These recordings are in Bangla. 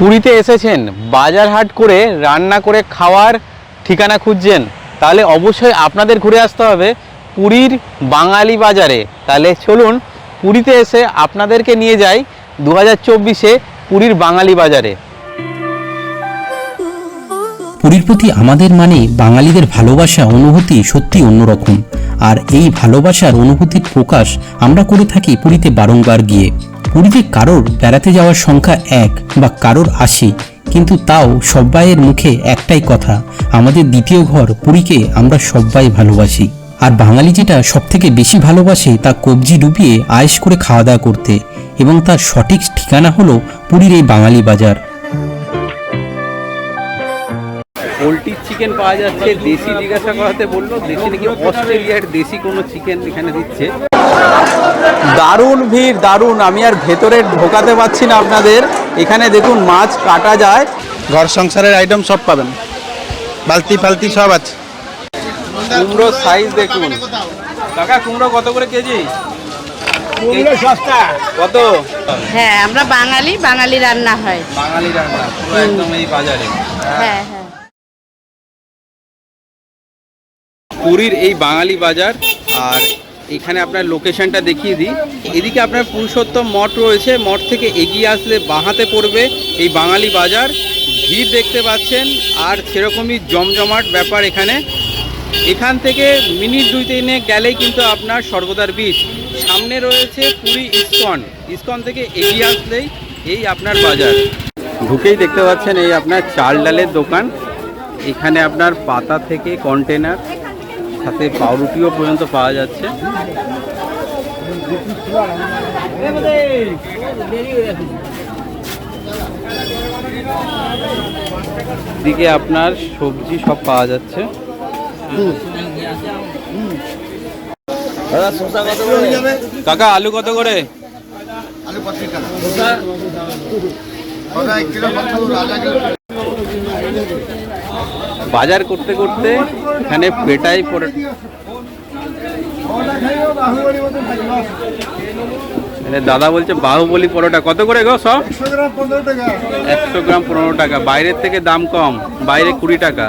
পুরীতে এসেছেন, বাজার হাট করে রান্না করে খাওয়ার ঠিকানা খুঁজছেন, তাহলে অবশ্যই আপনাদের ঘুরে আসতে হবে পুরীর বাঙালি বাজারে। তাহলে চলুন, পুরীতে এসে আপনাদেরকে নিয়ে যাই দু হাজার চব্বিশে পুরীর বাঙালি বাজারে। পুরীর প্রতি আমাদের মানে বাঙালিদের ভালোবাসা, অনুভূতি সত্যি অন্যরকম। আর এই ভালোবাসার অনুভূতির প্রকাশ আমরা করে থাকি পুরীতে বারংবার গিয়ে। পুরীতে কারোর বেড়াতে যাওয়ার সংখ্যা এক বা কারোর আশি, কিন্তু তাও সব্বাইয়ের মুখে একটাই কথা, আমাদের দ্বিতীয় ঘর পুরীকে আমরা সব্বাই ভালোবাসি। আর বাঙালি যেটা সবথেকে বেশি ভালোবাসে তা কবজি ডুবিয়ে আয়েস করে খাওয়া দাওয়া করতে, এবং তার সঠিক ঠিকানা হলো পুরীর এই বাঙালি বাজার। পোলট্রির চিকেন পাওয়া যাচ্ছে, দেশি জিজ্ঞাসা করাতে বলল, দেশি নাকি অস্ট্রেলিয়ার দেশি কোনো চিকেন এখানে দিচ্ছে। দারুণ ভিড় দারুণ। আমি আর ভেতরে ঢোকাতে পারছি না আপনাদের। এখানে দেখুন মাছ কাটা যায়। ঘর সংসারের আইটেম সব পাবেন। বালতি ফালতি সব আছে। কুমড়ো সাইজ দেখুন। কাকা কুমড়ো কত করে কেজি? কত? হ্যাঁ আমরা বাঙালি বাঙালি রান্না হয়। বাঙালি রান্না পুরো একদম এই বাজারে। হ্যাঁ হ্যাঁ। পুরীর এই বাঙালি বাজার আর এখানে আপনার লোকেশনটা দেখিয়ে দিই। এদিকে আপনার পুরুষোত্তম মঠ রয়েছে। মঠ থেকে এগিয়ে আসলে বাঁহাতে পড়বে এই বাঙালি বাজার। ভিড় দেখতে পাচ্ছেন আর সেরকমই জমজমাট ব্যাপার এখানে। এখান থেকে মিনিট দুই তিনে গেলেই কিন্তু আপনার স্বর্গদার বীচ সামনে রয়েছে পুরী ইস্কন। ইস্কন থেকে এগিয়ে আসলেই এই আপনার বাজার। ঢুকেই দেখতে পাচ্ছেন এই আপনার চাল ডালের দোকান। এখানে আপনার পাতা থেকে কন্টেনার সাথে পাউরুটিও পর্যন্ত পাওয়া যাচ্ছে। দিকে আপনার সবজি সব পাওয়া যাচ্ছে। কাকা, আলু কত করে? বাজার করতে করতে এখানে পেটাই এখানে দাদা বলছে বাহুবলি পরোটা। কত করে গো সব? একশো গ্রাম পনেরো টাকা। বাইরের থেকে দাম কম, বাইরে কুড়ি টাকা।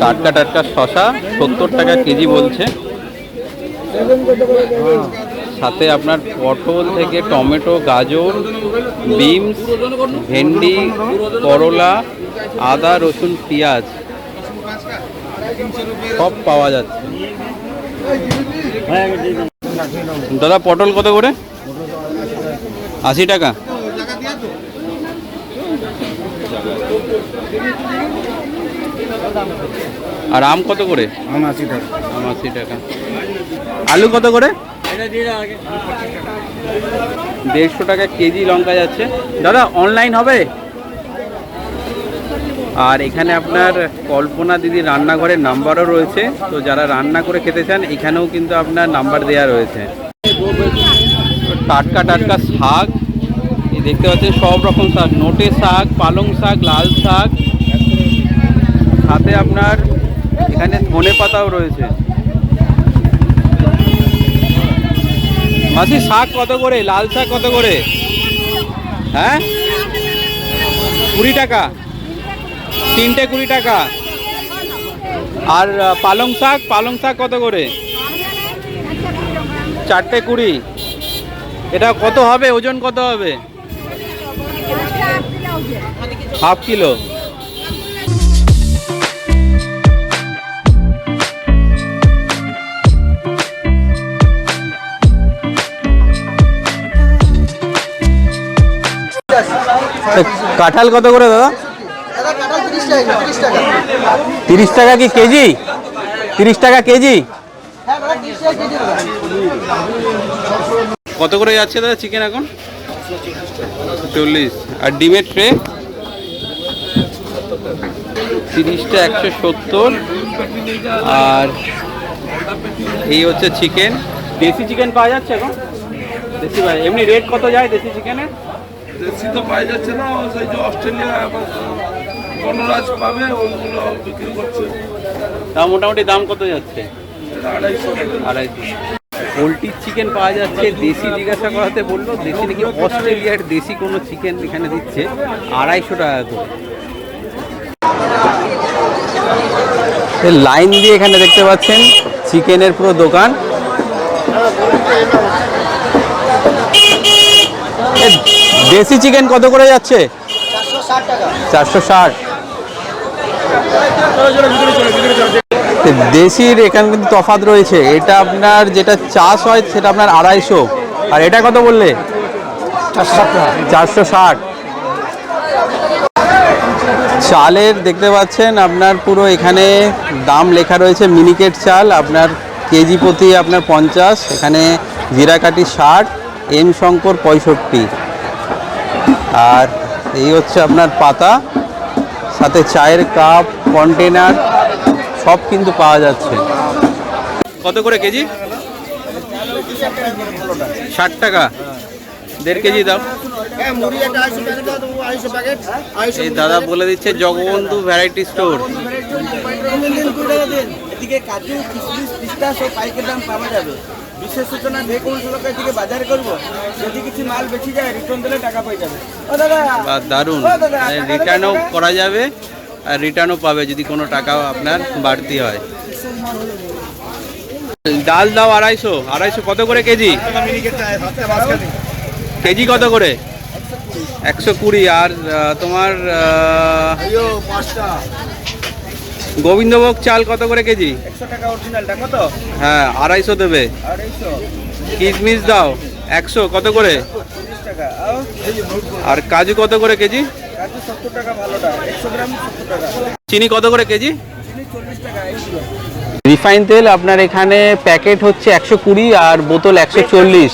টাটকা টাটকা শশা, সত্তর টাকা কেজি বলছে। সাথে আপনার পটল থেকে টমেটো, গাজর, বিনস, ভেন্ডি, করলা, আদা, রসুন, পেঁয়াজ সব পাওয়া যাচ্ছে। দাদা, পটল কত করে? আশি টাকা। আর আম কত করে? আম আশি টাকা। আম আশি টাকা। আলু কত করে? দেড়শো টাকা কেজি লঙ্কা যাচ্ছে। দাদা অনলাইন হবে? আর এখানে আপনার কল্পনা দিদি রান্নাঘরের নাম্বারও রয়েছে। তো যারা রান্না করে খেতে চান এখানেও কিন্তু আপনার নাম্বার দেওয়া রয়েছে। টাটকা টাটকা শাক। দেখতে পাচ্ছেন সব রকম শাক। নোটে শাক পালং শাক লাল শাক। সাথে আপনার এখানে ধনে পাতাও রয়েছে। মাসি শাক কত করে? লাল শাক কত করে? হ্যাঁ? কুড়ি টাকা। তিনটে কুড়ি টাকা। আর পালং শাক? পালং শাক কত করে? চারটে কুড়ি। এটা কত হবে? ওজন কত হবে? Half kilo. কাঁঠাল কত করে দাদা? তিরিশ টাকা কি কেজি? তিরিশ টাকা কেজি? কত করে যাচ্ছে দাদা চিকেন এখন? চল্লিশ। আর ডিমের ট্রে তিরিশটা একশো সত্তর। আর এই হচ্ছে চিকেন দেশি চিকেন পাওয়া যাচ্ছে এখন? দেশি পাওয়া এমনি রেট কত যায় দেশি চিকেনের দেশি তো পাই যাচ্ছে না সেই যে অস্ট্রেলিয়া বনরাজ পাবে ওইগুলো বিক্রি করছে। তা মোটামুটি দাম কত যাচ্ছে? এটা আড়াইশো। আড়াইশো। পোলট্রির চিকেন পাওয়া যাচ্ছে দেশি জিজ্ঞাসা করাতে বলল দেশি নাকি অস্ট্রেলিয়ার দেশি কোনো চিকেন এখানে দিচ্ছে আড়াইশো টাকা করে। লাইন দিয়ে এখানে দেখতে পাচ্ছেন চিকেনের পুরো দোকান। দেশি চিকেন কত করে যাচ্ছে? চারশো ষাট। দেশির এখানে কিন্তু তফাৎ রয়েছে। এটা আপনার যেটা চাষ হয় সেটা আপনার আড়াইশো। আর এটা কত বললে? চারশো ষাট। চালের দেখতে পাচ্ছেন আপনার পুরো এখানে দাম লেখা রয়েছে মিনিকেট চাল, আপনার কেজি প্রতি আপনার পঞ্চাশ, এখানে জিরাকাঠি ষাট। এম শঙ্কর পঁয়ষট্টি। আর এই হচ্ছে আপনার পাতা সাথে চায়ের কাপ কন্টেনার সব কিন্তু পাওয়া যাচ্ছে। কত করে কেজি? ষাট টাকা। দেড় কেজি দাও। এই দাদা বলে দিচ্ছে জগবন্ধু ভ্যারাইটি স্টোর। এদিকে কাজু কিশমিশ পিস্তা সব পাইকের দাম পাওয়া যাবে। বিশেষ সূচনা যে কোনো লোক এদিকে বাজার করব যদি কিছু মাল বেঁচে যায় রিটার্ন দিলে টাকা পেয়ে যাবে। ও দাদা বা দারুণ। রিটার্নও করা যাবে আর রিটার্নও পাবে যদি কোনো টাকা আপনার বাড়তি হয়। ডাল দাও আড়াইশো। আড়াইশো কত করে কেজি? কেজি কত করে? একশো কুড়ি। আর তোমার গোবিন্দভোগ চাল কত করে কেজি? একশো টাকা অরিজিনালটা কত? হ্যাঁ আড়াইশো দেবে। আড়াইশো। কিশমিশ দাও একশো কত করে? আর আর কাজু কত করে কেজি? চিনি কত করে কেজি? রিফাইন তেল আপনার এখানে প্যাকেট হচ্ছে একশো কুড়ি আর বোতল একশো চল্লিশ।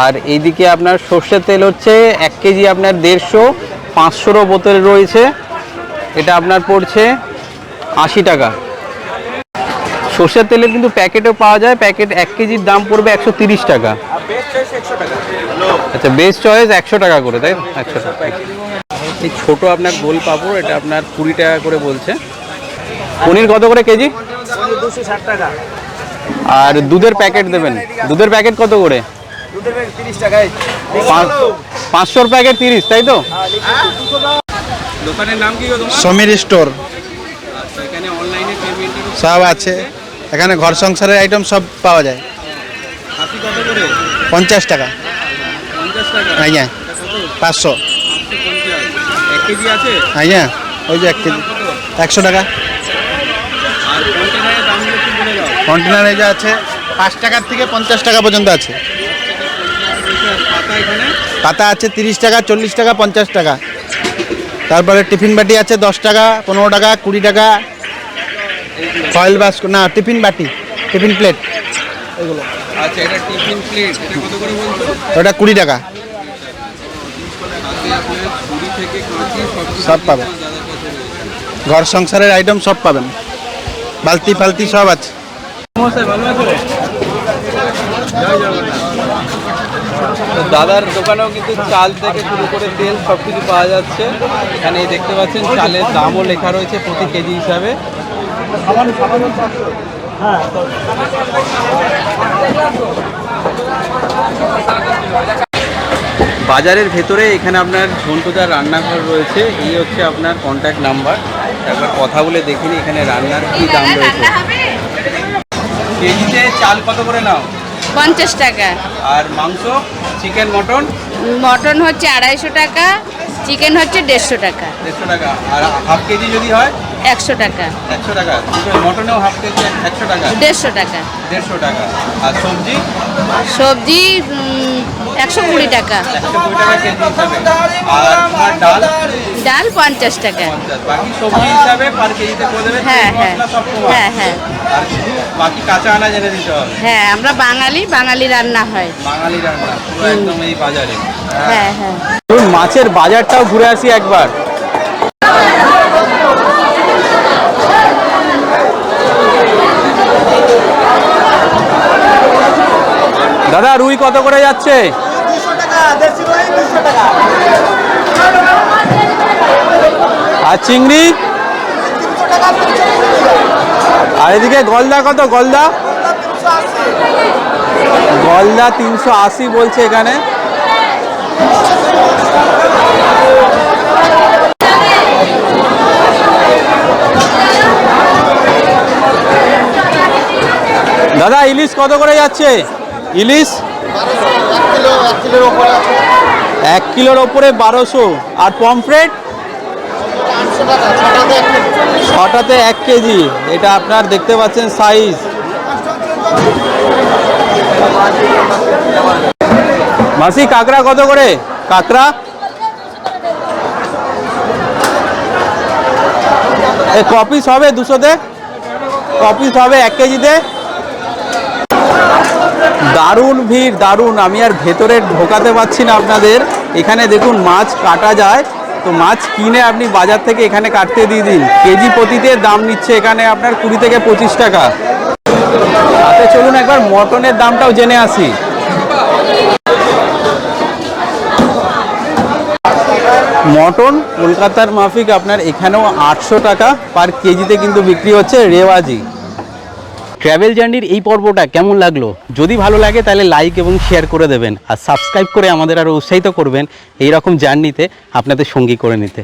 আর এইদিকে আপনার সর্ষের তেল হচ্ছে এক কেজি আপনার দেড়শো পাঁচশোরও বোতল রয়েছে। এটা আপনার পড়ছে আশি টাকা। সর্ষের তেলের কিন্তু প্যাকেটও পাওয়া যায়, প্যাকেট এক কেজির দাম পড়বে একশো তিরিশ টাকা। আচ্ছা বেস্ট চয়েস একশো টাকা করে, তাই একশো টাকা। এই ছোটো আপনার গোল পাপড়, এটা আপনার কুড়ি টাকা করে বলছে। পনির কত করে কেজি? আর দুধের প্যাকেট দেবেন। দুধের প্যাকেট কত করে? পাঁচশোর প্যাকেট তিরিশ, তাই তো? দোকানের নাম কি সমীর স্টোর আচ্ছা এখানে অনলাইনে পেমেন্টের সব আছে। এখানে ঘর সংসারের আইটেম সব পাওয়া যায়। পঞ্চাশ টাকা। আজ্ঞা পাঁচশো। আজ্ঞা ওই যে এক কেজি। একশো টাকা। কন্টেনার এই যে আছে পাঁচ টাকার থেকে পঞ্চাশ টাকা পর্যন্ত আছে। পাতা আছে তিরিশ টাকা চল্লিশ টাকা পঞ্চাশ টাকা। তারপরে টিফিন বাটি আছে দশ টাকা পনেরো টাকা কুড়ি টাকা ফয়েল বাস না টিফিন বাটি টিফিন প্লেট এগুলো। আচ্ছা এটা টিফিন প্লেট এটা কত করে বলছো ওটা কুড়ি টাকা। সব পাবেন। ঘর সংসারের আইটেম সব পাবেন। বালতি ফালতি সব আছে। দাদার দোকানেও কিন্তু চাল থেকে শুরু করে তেল সব কিছু পাওয়া যাচ্ছে। এখানে দেখতে পাচ্ছেন চালের দামও লেখা রয়েছে প্রতি কেজি হিসাবে। বাজারের ভেতরে এখানে আপনার ঝন্টুদার রান্নাঘর রয়েছে। এই হচ্ছে আপনার কন্ট্যাক্ট নাম্বার একবার কথা বলে দেখিনি এখানে রান্নার কি দাম রয়েছে। কেজিতে চাল কত করে নাও? পঞ্চাশ টাকা। আর মাংস? Chicken mutton? মটন হচ্ছে আড়াইশো টাকা চিকেন হচ্ছে দেড়শো টাকা। দেড়শো টাকা। আর হাফ কেজি যদি হয়? একশো টাকা। একশো টাকা। মটনেও হাফ কেজি একশো টাকা। দেড়শো টাকা। দেড়শো টাকা। আর সবজি? সবজি একশো কুড়ি টাকা। আর ডাল? ডাল পঞ্চাশ টাকা। বাকি সবজি হিসাবে পার কেজিতে করে দেবে হ্যাঁ হ্যাঁ। হ্যাঁ হ্যাঁ। আর বাকি কাঁচা আনাজ এনে দিতে হবে। হ্যাঁ আমরা বাঙালি বাঙালি রান্না হয়। বাঙালি রান্না। পুরো একদম এই বাজারে। হ্যাঁ হ্যাঁ। মাছের বাজারটাও ঘুরে আসি একবার। দাদা, রুই কত করে যাচ্ছে? আর চিংড়ি? আর এদিকে গলদা কত? গলদা? গলদা তিনশো আশি বলছে এখানে। দাদা, ইলিশ কত করে যাচ্ছে? ইলিশ? এক কিলোর ওপরে বারোশো। আর পমফ্রেট? ছটাতে এক কেজি। এটা আপনার দেখতে পাচ্ছেন সাইজ মাসি, কাঁকড়া কত করে? কাঁকড়া? কপিস হবে দুশোতে? কপিস হবে এক কেজিতে? দারুণ ভিড়, দারুণ। আমি আর ভেতরে ঢোকাতে পারছি না আপনাদের। এখানে দেখুন মাছ কাটা যায়। তো মাছ কিনে আপনি বাজার থেকে এখানে কাটতে দিয়ে দিন। কেজি প্রতিতে দাম নিচ্ছে এখানে আপনার কুড়ি থেকে পঁচিশ টাকা। তাতে চলুন একবার মটনের দামটাও জেনে আসি। মটন কলকাতার মাফিক আপনার এখানেও আটশো টাকা। পার কেজিতে কিন্তু বিক্রি হচ্ছে রেওয়াজি। ট্র্যাভেল জার্নির এই পর্বটা কেমন লাগল? যদি ভালো লাগে তাহলে লাইক এবং শেয়ার করে দেবেন। আর সাবস্ক্রাইব করে আমাদের আরও উৎসাহিত করবেন। এই রকম জার্নিতে আপনাদের সঙ্গী করে নিতে।